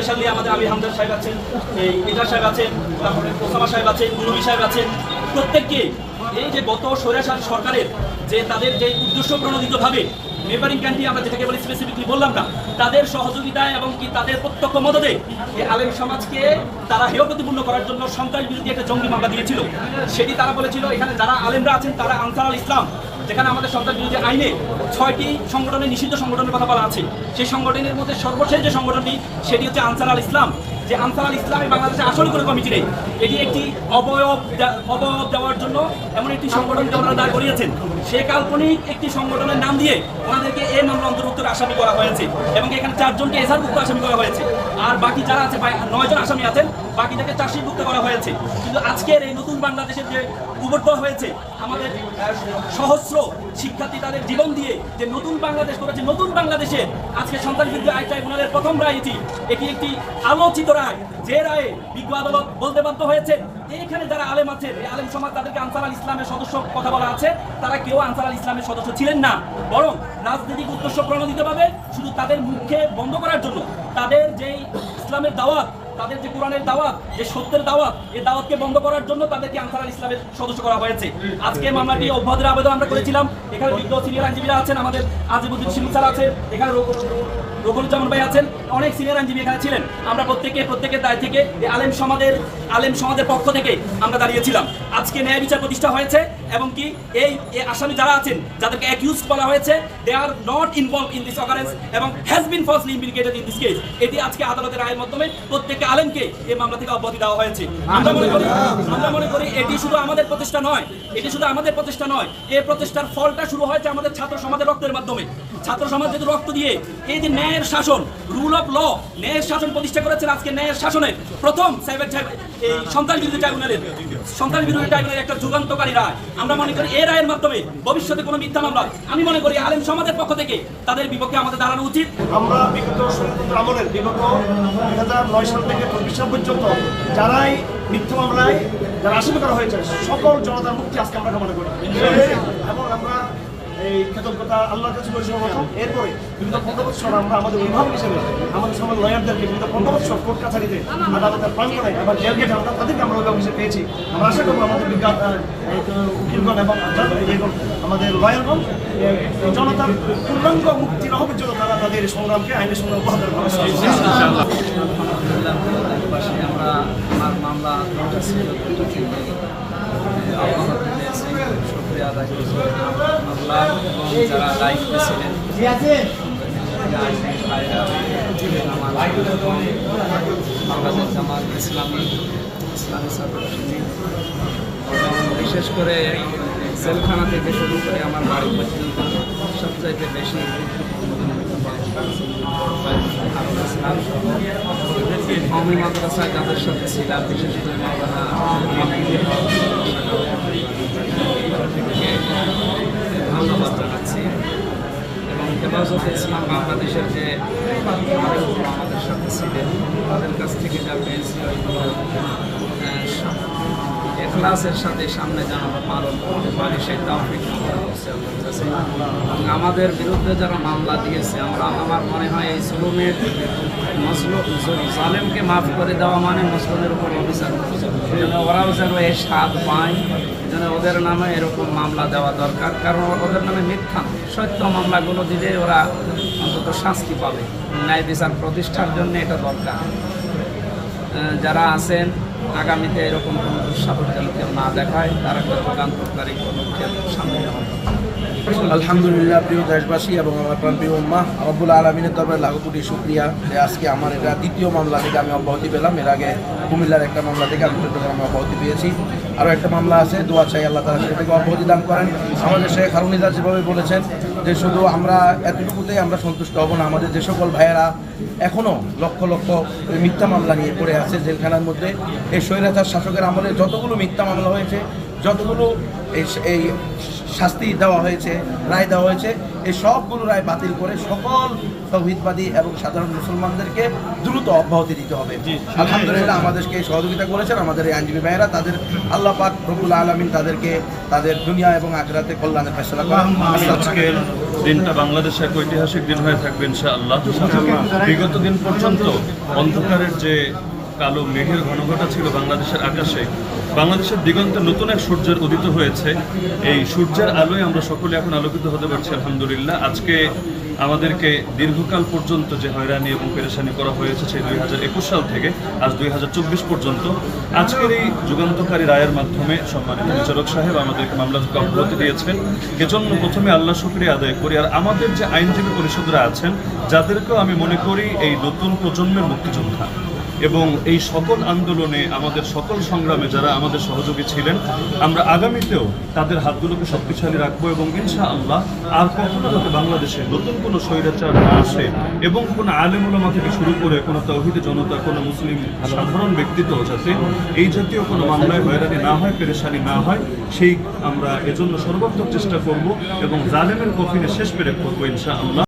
Specially আমাদের আমির হামদার সাহেব আছেন, এই ইটার সাহেব আছেন, তারপরে ওসামা সাহেব আছেন, মুরবি সাহেব আছেন। প্রত্যেককে এই যে গত সরেসার সরকারের যে তাদের যে উদ্দেশ্য প্রণোদিতভাবে নেবারিং কান্ট্রি আমরা যেটাকে বলি স্পেসিফিকলি বললাম না, তাদের সহযোগিতায় এবং কি তাদের প্রত্যক্ষ মদতে এই আলেম সমাজকে তারা হেয় প্রতিপূর্ণ করার জন্য সন্ত্রাস বিরোধী একটা জঙ্গি মামলা দিয়েছিল। সেটি তারা বলেছিল, এখানে যারা আলেমরা আছেন, তারা আনসার আল ইসলাম যেখানে আমাদের সন্ত্রাস বিরোধী আইনে ছয়টি সংগঠনের নিষিদ্ধ সংগঠনের কথা বলা আছে, সেই সংগঠনের মধ্যে সর্বশেষ যে সংগঠনটি, সেটি হচ্ছে আনসার আল ইসলাম। যে আনসার আল ইসলামে বাংলাদেশে আসলে কোনো কমিটি নেই। এটি একটি অবয়ব অবয়ব দেওয়ার জন্য এমন একটি সংগঠনকে ওনারা দাঁড় করিয়েছেন। সে কাল্পনিক একটি সংগঠনের নাম দিয়ে ওনাদেরকে এই মামলা অন্তর্ভুক্ত আসামি করা হয়েছে এবং এখানে চারজনকে এজাহারভুক্ত আসামি করা হয়েছে। আর বাকি যারা আছে নয়জন আসামি আছেন, বাকিদেরকে চার্জশিটভুক্ত করা হয়েছে। কিন্তু আজকের এই নতুন বাংলাদেশের যে উবর্তন হয়েছে, আমাদের সহস্র শিক্ষার্থী তাদের জীবন দিয়ে যে নতুন বাংলাদেশ করেছে, নতুন বাংলাদেশের আজকে সন্তান বিরুদ্ধে আইন ট্রাইব্যুনালের প্রথম রায় এটি একটি আলোচিত রায়, যে রায়ে বিজ্ঞ আদালত বলতে বাধ্য হয়েছে এখানে যারা আলেম আছেন এই আলেম সমাজ তাদেরকে আনসার আল ইসলামের সদস্য কথা বলা আছে, তারা কেউ আনসার আল ইসলামের সদস্য ছিলেন না। বরং রাজনৈতিক উদ্দেশ্য প্রণোদিতভাবে শুধু তাদের মুখে বন্ধ করার জন্য তাদের যেই ইসলামের দাওয়াত তাদের যে কোরআনের দাওয়াত, যে সত্যের দাওয়াত এই দাওয়াতকে বন্ধ করার জন্য তাদেরকে আনসার আল ইসলামের সদস্য করা হয়েছে। আজকে মামলাটি অব্যাহতির আবেদন আমরা করেছিলাম। এখানে বিজ্ঞ সিনিয়র আইনজীবীরা আছেন, আমাদের আজিবুদ্দিন শিমুল স্যার আছেন, এখানে রঘুরুজ্জামান ভাই আছেন, অনেক সিনিয়র আইনজীবী এখানে ছিলেন। আমরা প্রত্যেকে প্রত্যেকের দায় থেকে আলেম সমাজের আলেম সমাজের পক্ষ থেকে আমরা দাঁড়িয়েছিলাম। আজকে ন্যায় বিচার প্রতিষ্ঠা হয়েছে। এবং কি এই আসামি যারা আছেন, যাদেরকে অ্যাকিউজ করা হয়েছে they are not involve in this occurrence এবং has been falsely implicated in this case এটি আজকে আদালতের রায়ের মাধ্যমে প্রত্যেককে আলেমকে এই মামলা থেকে অব্যাহতি দেওয়া হয়েছে। আমরা মনে করি, আমরা মনে করি এটি শুধু আমাদের প্রচেষ্টা নয়, এটি শুধু আমাদের প্রচেষ্টা নয় এই প্রচেষ্টার ফলটা শুরু হয়েছে আমাদের ছাত্র সমাজের রক্তের মাধ্যমে। ছাত্র সমাজ যেহেতু রক্ত দিয়ে এই যে ন্যায়ের শাসন রুল অফ ল ন্যায়ের শাসন প্রতিষ্ঠা করেছেন আজকে ন্যায়ের শাসনের প্রথম সাইবার এই সন্তান বিরোধী ট্রাইব্যুনালের সন্তান বিরোধী ট্রাইব্যুনালের একটা যুগান্তকারী রায়। আমরা মনে করি এই রায়ের মাধ্যমে ভবিষ্যতে কোনো মিথ্যা মামলা। আমি মনে করি আলেম সমাজের পক্ষ থেকে তাদের বিপক্ষে আমাদের দাঁড়ানো উচিত। আমরা বিগত স্বতন্ত্র আমলের বিগত দুই হাজার নয় সাল থেকে চব্বিশ সাল পর্যন্ত যারাই মিথ্যা মামলায় যারা আসামি করা হয়েছে, সকল জনতার মুক্তি আজকে আমরা কামনা করি। এবং আমরা এই কৃতজ্ঞতা আল্লাহর কাছে করি সর্বপ্রথম এরপরে বিগত পনেরো বছর আমরা আমাদের অভিভাবক হিসেবে আমাদের সমাজ লয়ারদেরকে বিগত পনেরো বছর কোর্ট কাছারিতে আদালতের প্রাঙ্গণে আবার জেল গেটে আমরা তাদেরকে আমরা অভিভাবক হিসেবে পেয়েছি। আমরা আশা করব আমাদের বিজ্ঞান উকিলগণ এবং আমাদের লয়ারগণ জনতার পূর্ণাঙ্গ মুক্তি লাভের জন্য তারা তাদের সংগ্রামকে আইনের সংগ্রাম অব্যাহত আমরা আমার মামলা দুটো ছিল দুটো থেকে অব্যাহত পেয়েছি বিশেষ করে জেলখানা থেকে শুরু করে আমার বাড়ি পর্যন্ত, সবচাইতে বেশি আমি মাদ্রাসায় যাদের সাথে ছিলাম, বিশেষ করে মাওলানা বাংলাদেশের যে আমাদের সাথে ছিলেন তাদের কাছ থেকে যা এখলাসের সাথে সামনে জানানো পালন করতে পারি, সেই আমরা। এবং আমাদের বিরুদ্ধে যারা মামলা দিয়েছে, আমরা আমার মনে হয় এই জুলুমের জালেমকে মাফ করে দেওয়া মানে মুসলিমের উপর অভিযান যেন ওরাও যেন এই স্বাদ পায়, যেন ওদের নামে এরকম মামলা দেওয়া দরকার কারণ ওদের নামে মিথ্যা। সত্য মামলাগুলো দিলে ওরা অন্তত শাস্তি পাবে ন্যায় বিচার প্রতিষ্ঠার জন্য এটা দরকার যারা আছেন আগামীতে এরকম কোনো দুঃসাহস যেন কেউ না দেখায়, তার একটা যুগান্তকারী পদক্ষেপ সামনে নেওয়া আলহামদুলিল্লাহ, প্রিয় দেশবাসী এবং আমার প্রাণ প্রিয় উম্মা রব্বুল আলমিনের দরবারে লাখো কোটি শুক্রিয়া যে আজকে আমার এটা দ্বিতীয় মামলা থেকে আমি অব্যাহতি পেলাম। এর আগে কুমিল্লার একটা মামলা থেকে আমি চট্টগ্রামে অব্যাহতি পেয়েছি। আরও একটা মামলা আছে, দোয়া চাই আল্লাহ তালা সেটা থেকে অব্যাহতি দান করেন। আমাদের শেখ হারুনিদা যেভাবে বলেছেন যে শুধু আমরা এতটুকুতেই আমরা সন্তুষ্ট হব না, আমাদের যে সকল ভাইয়েরা এখনও লক্ষ লক্ষ মিথ্যা মামলা নিয়ে পড়ে আছে জেলখানার মধ্যে। এই স্বৈরাচার শাসকের আমলে যতগুলো মিথ্যা মামলা হয়েছে, যতগুলো এই শাস্তি দেওয়া হয়েছে রায় দেওয়া হয়েছে। এই সবগুলো রায় বাতিল করে সকল তৌহিদবাদী এবং সাধারণ মুসলমানদেরকে দ্রুত অব্যাহতি দিতে হবে। আলহামদুলিল্লাহ আমাদেরকে সহযোগিতা করেছেন আমাদের এই আইনজীবী ভাইয়েরা। তাদের আল্লাহ পাক রবুল আলমিন তাদেরকে তাদের দুনিয়া এবং আখরাতে কল্যাণের ফেসলা করেন। আজকের দিনটা বাংলাদেশে এক ঐতিহাসিক দিন হয়ে থাকবে ইনশাআল্লাহ। বিগত দিন পর্যন্ত অন্ধকারের যে কালো মেঘের ঘনঘটা ছিল বাংলাদেশের আকাশে। বাংলাদেশের দিগন্তে নতুন এক সূর্যের উদিত হয়েছে। এই সূর্যের আলোয় আমরা সকলে এখন আলোকিত হতে পারছি, আলহামদুলিল্লাহ। আজকে আমাদেরকে দীর্ঘকাল পর্যন্ত যে হয়রানি এবং পেরেশানি করা হয়েছে সেই দুই হাজার একুশ সাল থেকে, আজ দুই হাজার চব্বিশ পর্যন্ত। আজকের এই যুগান্তকারী রায়ের মাধ্যমে সম্মানিত বিচারক সাহেব আমাদেরকে মামলা থেকে অব্যাহতি দিয়েছেন। এজন্য প্রথমে আল্লাহ শুক্রিয়া আদায় করি। আর আমাদের যে আইনজীবী পরিষদরা আছেন, যাদেরকেও আমি মনে করি এই নতুন প্রজন্মের মুক্তিযোদ্ধা। এবং এই সকল আন্দোলনে আমাদের সকল সংগ্রামে যারা আমাদের সহযোগী ছিলেন, আমরা আগামীতেও তাদের হাতগুলোকে শক্তিশালী রাখব এবং ইনশা আল্লাহ আর কখনো যাতে বাংলাদেশে নতুন কোনো স্বৈরাচার না আসে এবং কোনো আলেমুলামা থেকে শুরু করে কোনো তৌহিদি জনতা, কোনো মুসলিম সাধারণ ব্যক্তিত্ব যাতে এই জাতীয় কোনো মামলায় হয়রানি না হয়, পেরেশানি না হয়, সেই আমরা এজন্য সর্বাত্মক চেষ্টা করব এবং জালেমের কফিনে শেষ পেরে করব ইনশা আল্লাহ